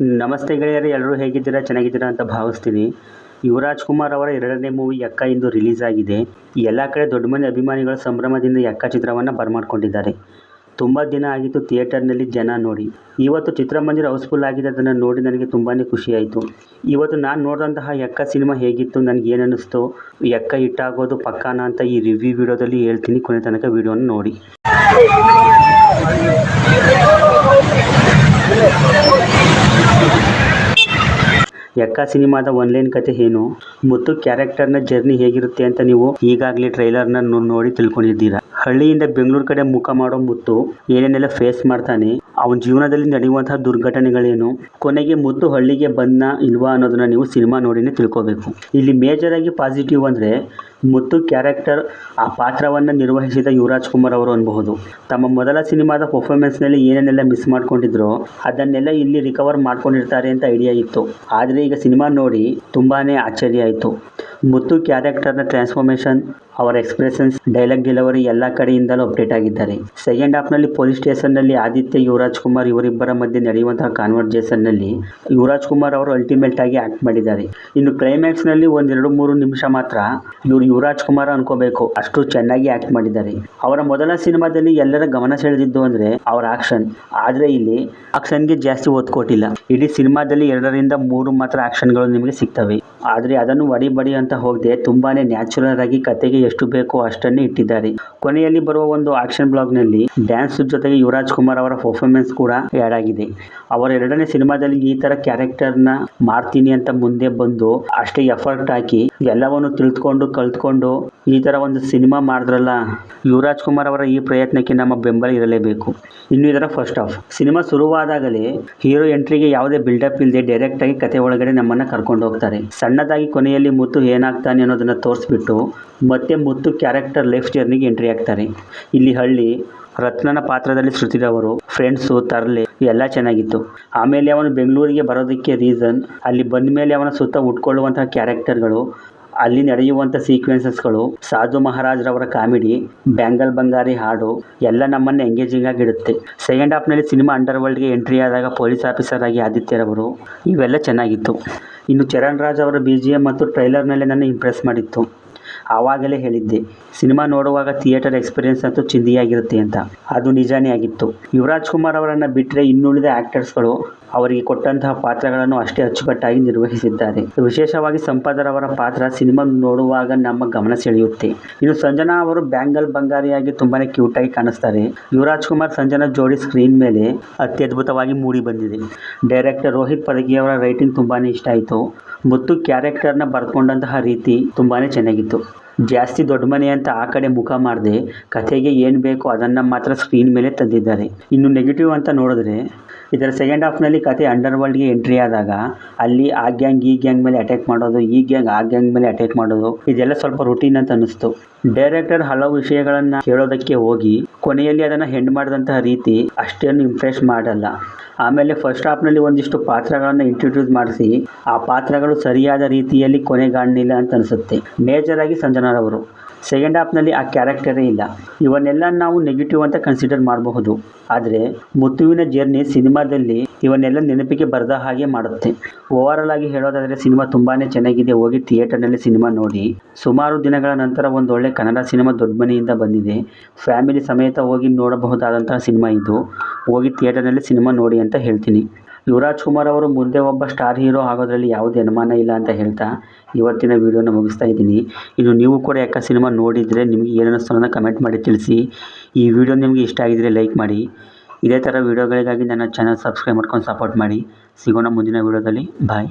ನಮಸ್ತೆ ಗೆಳೆಯರು ಎಲ್ಲರೂ ಹೇಗಿದ್ದೀರಾ? ಚೆನ್ನಾಗಿದ್ದೀರಾ ಅಂತ ಭಾವಿಸ್ತೀನಿ. ಯುವರಾಜ್ ಕುಮಾರ್ ಅವರ ಎರಡನೇ ಮೂವಿ ಯಕ್ಕ ಇಂದು ರಿಲೀಸ್ ಆಗಿದೆ. ಎಲ್ಲ ಕಡೆ ದೊಡ್ಡ ಮನೆ ಅಭಿಮಾನಿಗಳ ಸಂಭ್ರಮದಿಂದ ಯಕ್ಕ ಚಿತ್ರವನ್ನು ಬರಮಾಡ್ಕೊಂಡಿದ್ದಾರೆ. ತುಂಬ ದಿನ ಆಗಿತ್ತು ಥಿಯೇಟರ್ನಲ್ಲಿ ಜನ ನೋಡಿ. ಇವತ್ತು ಚಿತ್ರಮಂದಿರ ಹೌಸ್ಫುಲ್ ಆಗಿದೆ ಅದನ್ನು ನೋಡಿ ನನಗೆ ತುಂಬಾ ಖುಷಿಯಾಯಿತು. ಇವತ್ತು ನಾನು ನೋಡಿದಂತಹ ಯಕ್ಕ ಸಿನಿಮಾ ಹೇಗಿತ್ತು, ನನಗೆ ಏನು ಅನ್ನಿಸ್ತು ಯಕ್ಕ ಹಿಟ್ಟಾಗೋದು ಪಕ್ಕಾನ ಅಂತ ಈ ರಿವ್ಯೂ ವಿಡಿಯೋದಲ್ಲಿ ಹೇಳ್ತೀನಿ. ಕೊನೆ ತನಕ ವಿಡಿಯೋನ ನೋಡಿ. ಯಕ್ಕ ಸಿನಿಮಾದ ಒನ್ಲೈನ್ ಕತೆ ಏನು? ಮತ್ತು ಕ್ಯಾರೆಕ್ಟರ್ನ ಜರ್ನಿ ಹೇಗಿರುತ್ತೆ ಅಂತ ನೀವು ಈಗಾಗಲೇ ಟ್ರೈಲರ್ನ ನೋಡಿ ತಿಳ್ಕೊಂಡಿದ್ದೀರಾ? ಹಳ್ಳಿಯಿಂದ ಬೆಂಗಳೂರು ಕಡೆ ಮುಖ ಮಾಡೋ ಮುತ್ತು ಏನೇನೆಲ್ಲ ಫೇಸ್ ಮಾಡ್ತಾನೆ, ಅವನ ಜೀವನದಲ್ಲಿ ನಡೆಯುವಂತಹ ದುರ್ಘಟನೆಗಳೇನು? ಕೊನೆಗೆ ಮುತ್ತು ಹಳ್ಳಿಗೆ ಬಂದ ಇಲ್ವಾ ಅನ್ನೋದನ್ನ ನೀವು ಸಿನಿಮಾ ನೋಡಿನೇ ತಿಳ್ಕೋಬೇಕು. ಇಲ್ಲಿ ಮೇಜರ್ ಆಗಿ ಪಾಸಿಟಿವ್ ಅಂದರೆ ಮುತ್ತು ಕ್ಯಾರೆಕ್ಟರ್ ಆ ಪಾತ್ರವನ್ನು ನಿರ್ವಹಿಸಿದ ಯುವರಾಜ್ ಕುಮಾರ್ ಅವರು ಅನ್ಬಹುದು. ತಮ್ಮ ಮೊದಲ ಸಿನಿಮಾದ ಪರ್ಫಾರ್ಮೆನ್ಸ್ನಲ್ಲಿ ಏನೇನೆಲ್ಲ ಮಿಸ್ ಮಾಡ್ಕೊಂಡಿದ್ರು ಅದನ್ನೆಲ್ಲ ಇಲ್ಲಿ ರಿಕವರ್ ಮಾಡ್ಕೊಂಡಿರ್ತಾರೆ ಅಂತ ಐಡಿಯಾ ಇತ್ತು. ಆದರೆ ಈಗ ಸಿನಿಮಾ ನೋಡಿ ತುಂಬಾ ಆಶ್ಚರ್ಯ ಆಯಿತು. ಮುತ್ತು ಕ್ಯಾರೆಕ್ಟರ್ನ ಟ್ರಾನ್ಸ್ಫಾರ್ಮೇಶನ್ ಅವರ ಎಕ್ಸ್ಪ್ರೆಷನ್ಸ್, ಡೈಲಾಗ್ ಡೆಲಿವರಿ ಎಲ್ಲ ಕಡೆಯಿಂದಲೂ ಅಪ್ಡೇಟ್ ಆಗಿದ್ದಾರೆ. ಸೆಕೆಂಡ್ ಹಾಫ್ನಲ್ಲಿ ಪೊಲೀಸ್ ಸ್ಟೇಷನ್ನಲ್ಲಿ ಆದಿತ್ಯ, ಯುವರಾಜ್ ಕುಮಾರ್ ಇವರಿಬ್ಬರ ಮಧ್ಯೆ ನಡೆಯುವಂತಹ ಕಾನ್ವರ್ಜೇಷನ್ನಲ್ಲಿ ಯುವರಾಜ್ ಕುಮಾರ್ ಅವರು ಅಲ್ಟಿಮೇಟ್ ಆಗಿ ಆ್ಯಕ್ಟ್ ಮಾಡಿದ್ದಾರೆ. ಇನ್ನು ಕ್ಲೈಮ್ಯಾಕ್ಸ್ನಲ್ಲಿ ಒಂದೆರಡು ಮೂರು ನಿಮಿಷ ಮಾತ್ರ ಇವರು ಯುವರಾಜ್ ಕುಮಾರ್ ಅನ್ಕೋಬೇಕು. ಅಷ್ಟು ಚೆನ್ನಾಗಿ ಆ್ಯಕ್ಟ್ ಮಾಡಿದ್ದಾರೆ. ಅವರ ಮೊದಲ ಸಿನಿಮಾದಲ್ಲಿ ಎಲ್ಲರ ಗಮನ ಸೆಳೆದಿದ್ದು ಅಂದರೆ ಅವರ ಆಕ್ಷನ್ ಆದರೆ ಇಲ್ಲಿ ಆಕ್ಷನ್ಗೆ ಜಾಸ್ತಿ ಒತ್ತು ಕೊಟ್ಟಿಲ್ಲ. ಇಡೀ ಸಿನಿಮಾದಲ್ಲಿ ಎರಡರಿಂದ ಮೂರು ಮಾತ್ರ ಆಕ್ಷನ್ಗಳು ನಿಮಗೆ ಸಿಗ್ತವೆ. ಆದರೆ ಅದನ್ನು ಒಡಿ ಬಡಿ ಅಂತ ಹೋಗದೆ ತುಂಬಾನೇ ನ್ಯಾಚುರಲ್ ಆಗಿ ಕತೆಗೆ ಎಷ್ಟು ಬೇಕೋ ಅಷ್ಟನ್ನೇ ಇಟ್ಟಿದ್ದಾರೆ. ಕೊನೆಯಲ್ಲಿ ಬರುವ ಒಂದು ಆಕ್ಷನ್ ಬ್ಲಾಗ್ನಲ್ಲಿ ಡ್ಯಾನ್ಸ್ ಜೊತೆಗೆ ಯುವರಾಜ್ ಕುಮಾರ್ ಅವರ ಪರ್ಫಾರ್ಮೆನ್ಸ್ ಕೂಡ ಆ್ಯಡ್ ಆಗಿದೆ. ಅವರ ಎರಡನೇ ಸಿನಿಮಾದಲ್ಲಿ ಈ ಥರ ಕ್ಯಾರೆಕ್ಟರ್ನ ಮಾಡ್ತೀನಿ ಅಂತ ಮುಂದೆ ಬಂದು ಅಷ್ಟೇ ಎಫರ್ಟ್ ಹಾಕಿ ಎಲ್ಲವನ್ನು ತಿಳಿದುಕೊಂಡು ಕಲ್ತ್ಕೊಂಡು ಈ ತರ ಒಂದು ಸಿನಿಮಾ ಮಾಡಿದ್ರಲ್ಲ, ಯುವರಾಜ್ ಕುಮಾರ್ ಅವರ ಈ ಪ್ರಯತ್ನಕ್ಕೆ ನಮ್ಮ ಬೆಂಬಲ ಇರಲೇಬೇಕು. ಇನ್ನು ಇದರ ಫಸ್ಟ್ ಆಫ್ ಸಿನಿಮಾ ಶುರುವಾದಾಗಲೇ ಹೀರೋ ಎಂಟ್ರಿಗೆ ಯಾವುದೇ ಬಿಲ್ಡಪ್ ಇಲ್ಲದೆ ಡೈರೆಕ್ಟ್ ಆಗಿ ಕತೆ ಒಳಗಡೆ ನಮ್ಮನ್ನ ಕರ್ಕೊಂಡು ಹೋಗ್ತಾರೆ. ಸಣ್ಣದಾಗಿ ಕೊನೆಯಲ್ಲಿ ಮುತ್ತು ಏನಾಗ್ತಾನೆ ಅನ್ನೋದನ್ನ ತೋರಿಸ್ಬಿಟ್ಟು ಮತ್ತೆ ಮುತ್ತು ಕ್ಯಾರೆಕ್ಟರ್ ಲೈಫ್ ಜರ್ನಿಗೆ ಎಂಟ್ರಿ ಆಗ್ತಾರೆ ಇಲ್ಲಿ ಹಳ್ಳಿ ರತ್ನನ ಪಾತ್ರದಲ್ಲಿ ಶ್ರುತಿರವರು ಫ್ರೆಂಡ್ಸು ತರಲೆ ಎಲ್ಲ ಚೆನ್ನಾಗಿತ್ತು. ಆಮೇಲೆ ಅವನು ಬೆಂಗಳೂರಿಗೆ ಬರೋದಕ್ಕೆ ರೀಸನ್ ಅಲ್ಲಿ ಬಂದ ಮೇಲೆ ಅವನ ಸುತ್ತ ಉಟ್ಕೊಳ್ಳುವಂತಹ ಕ್ಯಾರೆಕ್ಟರ್ಗಳು ಅಲ್ಲಿ ನಡೆಯುವಂಥ ಸೀಕ್ವೆನ್ಸಸ್ಗಳು ಸಾಧು ಮಹಾರಾಜ್ರವರ ಕಾಮಿಡಿ ಬ್ಯಾಂಗಲ್ ಬಂಗಾರಿ ಹಾಡು, ಎಲ್ಲ ನಮ್ಮನ್ನು ಎಂಗೇಜಿಂಗ್ ಆಗಿಡುತ್ತೆ ಸೆಕೆಂಡ್ ಹಾಫ್ನಲ್ಲಿ ಸಿನಿಮಾ ಅಂಡರ್ ವರ್ಲ್ಡ್ಗೆ ಎಂಟ್ರಿ ಆದಾಗ ಪೊಲೀಸ್ ಆಫೀಸರ್ ಆಗಿ ಆದಿತ್ಯರವರು ಇವೆಲ್ಲ ಚೆನ್ನಾಗಿತ್ತು. ಇನ್ನು ಚರಣ್ ರಾಜ್ ಅವರ ಬಿ ಜಿ ಎಂ ಮತ್ತು ಟ್ರೈಲರ್ನಲ್ಲೇ ನನ್ನ ಇಂಪ್ರೆಸ್ ಮಾಡಿತ್ತು. ಆವಾಗಲೇ ಹೇಳಿದ್ದೆ, ಸಿನಿಮಾ ನೋಡುವಾಗ ಥಿಯೇಟರ್ ಎಕ್ಸ್ಪೀರಿಯನ್ಸ್ ಅಂತೂ ಚಿಂದಿಯಾಗಿರುತ್ತೆ ಅಂತ. ಅದು ನಿಜಾನೇ ಆಗಿತ್ತು. ಯುವರಾಜ್ ಕುಮಾರ್ ಅವರನ್ನು ಬಿಟ್ಟರೆ ಇನ್ನುಳಿದ ಆ್ಯಕ್ಟರ್ಸ್ಗಳು ಅವರಿಗೆ ಕೊಟ್ಟಂತಹ ಪಾತ್ರಗಳನ್ನು ಅಷ್ಟೇ ಅಚ್ಚುಕಟ್ಟಾಗಿ ನಿರ್ವಹಿಸಿದ್ದಾರೆ. ವಿಶೇಷವಾಗಿ ಸಂಪದರವರ ಪಾತ್ರ ಸಿನಿಮಾ ನೋಡುವಾಗ ನಮ್ಮ ಗಮನ ಸೆಳೆಯುತ್ತೆ. ಇನ್ನು ಸಂಜನಾ ಅವರು ಬ್ಯಾಂಗಲ್ ಬಂಗಾರಿಯಾಗಿ ತುಂಬಾನೇ ಆಗಿ ಕಾಣಿಸ್ತಾರೆ. ಯುವರಾಜ್ ಕುಮಾರ್ ಸಂಜನಾ ಜೋಡಿ ಸ್ಕ್ರೀನ್ ಮೇಲೆ ಅತ್ಯದ್ಭುತವಾಗಿ ಮೂಡಿ ಬಂದಿದೆ. ಡೈರೆಕ್ಟರ್ ರೋಹಿತ್ ಪದಕಿಯವರ ರೈಟಿಂಗ್ ತುಂಬಾನೇ ಇಷ್ಟ ಆಯಿತು. ಮತ್ತು ಕ್ಯಾರೆಕ್ಟರ್ನ ಬರ್ಕೊಂಡಂತಹ ರೀತಿ ತುಂಬಾ ಚೆನ್ನಾಗಿತ್ತು. ಜಾಸ್ತಿ ದೊಡ್ಡ ಮನೆ ಅಂತ ಆ ಕಡೆ ಮುಖ ಮಾಡದೆ, ಕಥೆಗೆ ಏನು ಬೇಕೋ ಅದನ್ನು ಮಾತ್ರ ಸ್ಕ್ರೀನ್ ಮೇಲೆ ತಂದಿದ್ದಾರೆ. ಇನ್ನು ನೆಗೆಟಿವ್ ಅಂತ ನೋಡಿದ್ರೆ ಇದರ ಸೆಕೆಂಡ್ ಹಾಫ್ನಲ್ಲಿ ಕತೆ ಅಂಡರ್ ವರ್ಲ್ಡ್ಗೆ ಎಂಟ್ರಿ ಆದಾಗ ಅಲ್ಲಿ ಆ ಗ್ಯಾಂಗ್ ಈ ಗ್ಯಾಂಗ್ ಮೇಲೆ ಅಟ್ಯಾಕ್ ಮಾಡೋದು, ಈ ಗ್ಯಾಂಗ್ ಆ ಗ್ಯಾಂಗ್ ಮೇಲೆ ಅಟ್ಯಾಕ್ ಮಾಡೋದು, ಇದೆಲ್ಲ ಸ್ವಲ್ಪ ರುಟೀನ್ ಅಂತ ಅನ್ನಿಸ್ತು. ಡೈರೆಕ್ಟರ್ ಹಲವು ವಿಷಯಗಳನ್ನು ಹೇಳೋದಕ್ಕೆ ಹೋಗಿ ಕೊನೆಯಲ್ಲಿ ಅದನ್ನು ಹೆಂಡ್ ಮಾಡಿದಂತಹ ರೀತಿ ಅಷ್ಟೇನು ಇಂಪ್ರೆಸ್ ಮಾಡಲ್ಲ. ಆಮೇಲೆ ಫಸ್ಟ್ ಹಾಫ್ನಲ್ಲಿ ಒಂದಿಷ್ಟು ಪಾತ್ರಗಳನ್ನು ಇಂಟ್ರೊಡ್ಯೂಸ್ ಮಾಡಿಸಿ, ಆ ಪಾತ್ರಗಳು ಸರಿಯಾದ ರೀತಿಯಲ್ಲಿ ಕೊನೆಗಾಣಲಿಲ್ಲ ಅಂತ ಅನಿಸುತ್ತೆ ಮೇಜರ್ ಆಗಿ ಸಂಜನಾರವರು. ಸೆಕೆಂಡ್ ಹಾಫ್ನಲ್ಲಿ ಆ ಕ್ಯಾರೆಕ್ಟರೇ ಇಲ್ಲ. ಇವನ್ನೆಲ್ಲ ನಾವು ನೆಗೆಟಿವ್ ಅಂತ ಕನ್ಸಿಡರ್ ಮಾಡಬಹುದು. ಆದರೆ ಮುತ್ತುವಿನ ಜರ್ನಿ ಸಿನಿಮಾದಲ್ಲಿ ಇವನ್ನೆಲ್ಲ ನೆನಪಿಗೆ ಬರದ ಹಾಗೆ ಮಾಡುತ್ತೆ. ಓವರಾಲ್ ಆಗಿ ಹೇಳೋದಾದರೆ ಸಿನಿಮಾ ತುಂಬಾ ಚೆನ್ನಾಗಿದೆ. ಹೋಗಿ ಥಿಯೇಟರ್ನಲ್ಲಿ ಸಿನಿಮಾ ನೋಡಿ. ಸುಮಾರು ದಿನಗಳ ನಂತರ ಒಂದು ಒಳ್ಳೆ ಕನ್ನಡ ಸಿನಿಮಾ ದೊಡ್ಡ ಮನೆಯಿಂದ ಬಂದಿದೆ. ಫ್ಯಾಮಿಲಿ ಸಮೇತ ಹೋಗಿ ನೋಡಬಹುದಾದಂತಹ ಸಿನಿಮಾ ಇದು. ಹೋಗಿ ಥಿಯೇಟರ್ನಲ್ಲಿ ಸಿನಿಮಾ ನೋಡಿ ಅಂತ ಹೇಳ್ತೀನಿ. ಯುವರಾಜ್ ಕುಮಾರ್ ಅವರು ಮುಂದೆ ಒಬ್ಬ ಸ್ಟಾರ್ ಹೀರೋ ಆಗೋದ್ರಲ್ಲಿ ಯಾವುದೇ ಅನುಮಾನ ಇಲ್ಲ ಅಂತ ಹೇಳ್ತಾ ಇವತ್ತಿನ ವೀಡಿಯೋನ ಮುಗಿಸ್ತಾ ಇದ್ದೀನಿ. ಇನ್ನು ನೀವು ಕೂಡ ಯಾಕೆ ಸಿನಿಮಾ ನೋಡಿದರೆ ನಿಮಗೆ ಏನು ಅನ್ನಿಸ್ತು ಅನ್ನೋದನ್ನ ಕಮೆಂಟ್ ಮಾಡಿ ತಿಳಿಸಿ. ಈ ವಿಡಿಯೋ ನಿಮಗೆ ಇಷ್ಟ ಆಗಿದ್ದರೆ ಲೈಕ್ ಮಾಡಿ. ಇದೇ ಥರ ವಿಡಿಯೋಗಳಿಗಾಗಿ ನನ್ನ ಚಾನಲ್ ಸಬ್ಸ್ಕ್ರೈಬ್ ಮಾಡ್ಕೊಂಡು ಸಪೋರ್ಟ್ ಮಾಡಿ. ಸಿಗೋಣ ಮುಂದಿನ ವಿಡಿಯೋದಲ್ಲಿ. ಬಾಯ್